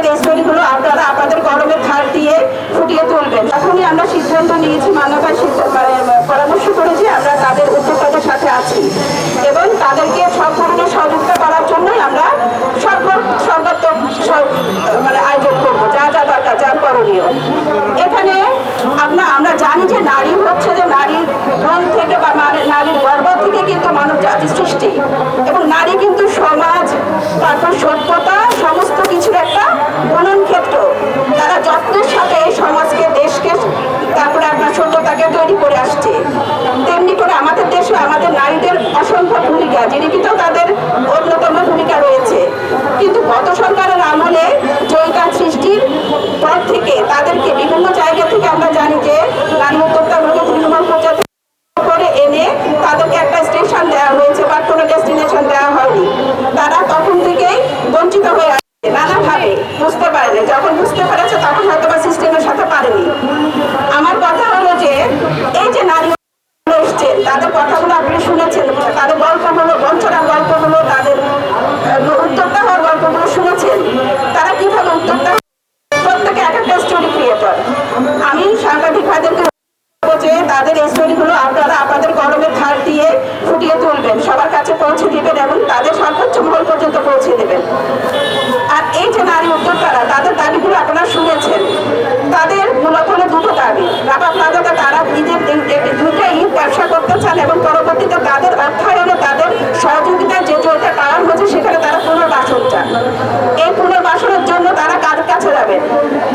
আমাদের রেসপেন্সগুলো আপনারা আপনাদের গরমে খাল দিয়ে ফুটিয়ে তুলবেন। এখনই আমরা সিদ্ধান্ত নিয়েছি মানবায় সিদ্ধান্ত মানে, পরামর্শ করেছি, আমরা তাদের উদ্যোক্তাদের সাথে আছি। এবং তাদেরকে সব ধরনের সহযোগিতা করার জন্যই আমরা সর্ব সর্বাত্মক মানে আয়োজন করব, যা যা দরকার, যা করণীয়। এখানে আমরা আমরা জানি যে নারী হচ্ছে যে নারীর মন থেকে বা মানে নারীর গর্ব থেকে কিন্তু মানব জাতির সৃষ্টি। এবং নারী কিন্তু সমাজ, তারপর সভ্য কিন্তু তাদের অন্যতম ভূমিকা রয়েছে। কিন্তু গত সরকারের আমলে জয়িকা সৃষ্টির পর থেকে তাদেরকে বিভিন্ন জায়গা থেকে আমরা জানি যে নারী উদ্যোক্তাগুলোকে তৃণমূল পর্যায়ে করে এনে তাদেরকে একটা স্টেশন দেওয়া হয়েছে বা কোনো ডেস্টিনেশন দেওয়া হয়নি। তারা তখন থেকেই বঞ্চিত হয়ে আছে নানাভাবে বুঝতে পারেনি যখন বুঝতে পেরেছে তখন হয়তো বা সিস্টেমের সাথে পারেনি আমার কথা হলো যে এই যে নারী এসছেন তাদের কথাগুলো আপনি শুনেছেন তাদের গল্পগুলো বঞ্চনার গল্পগুলো তাদের আহ, উদ্যোক্তা হওয়ার গল্পগুলো শুনেছেন? তারা কীভাবে উদ্যোক্তা প্রত্যেকে এক একটা স্টোরি ক্রিয়েটর আমি সাংবাদিক ভাইদেরকে যে তাদের এই স্টোরিগুলো আপনারা আপনাদের কলমের ধার দিয়ে ফুটিয়ে তুলবেন সবার কাছে পৌঁছে দিবেন এবং তাদের সর্বোচ্চ মহল পর্যন্ত পৌঁছে দেবেন। আর এই যে নারী উদ্যোক্তারা তাদের দাবিগুলো আপনারা শুনেছেন। তাদের মূলত হলো দুটো দাবি রাবা প্লাজাতে তারা ঈদের দিন- এ- দুটো ঈদ ব্যবসা করতে চান এবং পরবর্তীতে তাদের অর্থায়নে তাদের সহযোগিতায় যে জয়টা পালন হচ্ছে সেখানে তারা পুনর্বাসন চান এই পুনর্বাসনের জন্য তারা কার কাছে যাবেন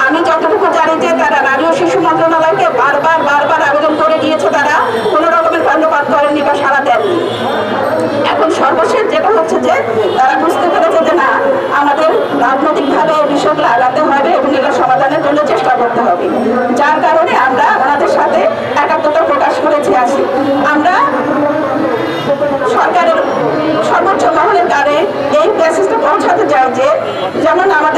আমি যতটুকু জানি যে তারা নারী ও শিশু মন্ত্রণালয়কে বারবার বারবার আবেদন করে গিয়েছে তারা। কোনো রকমের কর্ণপাত করেননি বা সাড়া দেননি। এখন সর্বশেষ যেটা হচ্ছে যে, তারা বুঝতে পেরেছে যে না, আমাদের রাজনৈতিকভাবে এই বিষয়গুলো আগাতে হবে এবং এগুলো সমাধানের জন্য চেষ্টা করতে হবে। যার কারণে আমরা ওনাদের সাথে একাত্মতা প্রকাশ করেছি আসি আমরা সরকারের সর্বোচ্চ মহলের কারে এই মেসেজটা পৌঁছাতে চাই যে, যেমন আমাদের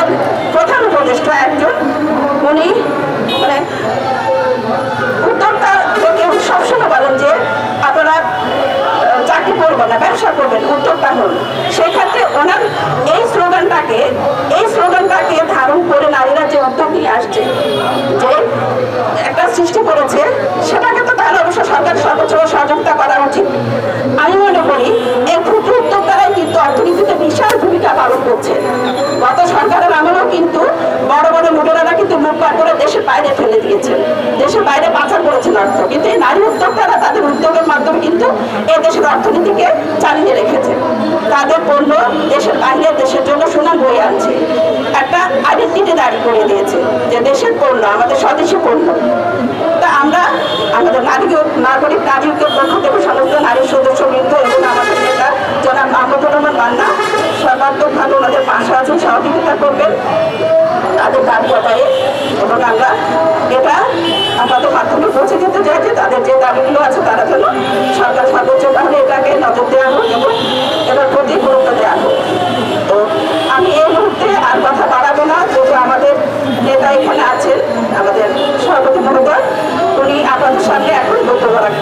উদ্যোক্তা সেক্ষেত্রে ওনার এই স্লোগানটাকে এই স্লোগানটাকে ধারণ করে নারীরা যে উদ্যোগ নিয়ে আসছে, যে একটা সৃষ্টি করেছে, সেটাকে তো তাহলে অবশ্য সরকার সর্বোচ্চ সহযোগিতা করা উচিত। আমি মনে করি এই ক্ষুদ্র উদ্যোক্তারাই কিন্তু অর্থনীতিতে বিশাল ভূমিকা পালন করছে। গত সরকারের আমলেও কিন্তু বড় বড় মুডেরারা কিন্তু মুখ পার করে দেশের বাইরে ফেলে দিয়েছেন অর্থ। কিন্তু এই নারী উদ্যোক্তারা তাদের উদ্যোগের মাধ্যমে কিন্তু এ দেশের অর্থনীতিকে চালিয়ে রেখেছে। তাদের পণ্য দেশের বাইরে, দেশের জন্য সুনাম বয়ে আনছে। একটা আইডেন্টিটি দাঁড়ি করে দিয়েছে যে দেশের পণ্য, আমাদের স্বদেশী পণ্য। বক্তব্য উনি আপনাদের সামনে এখন বক্তব্য রাখবেন।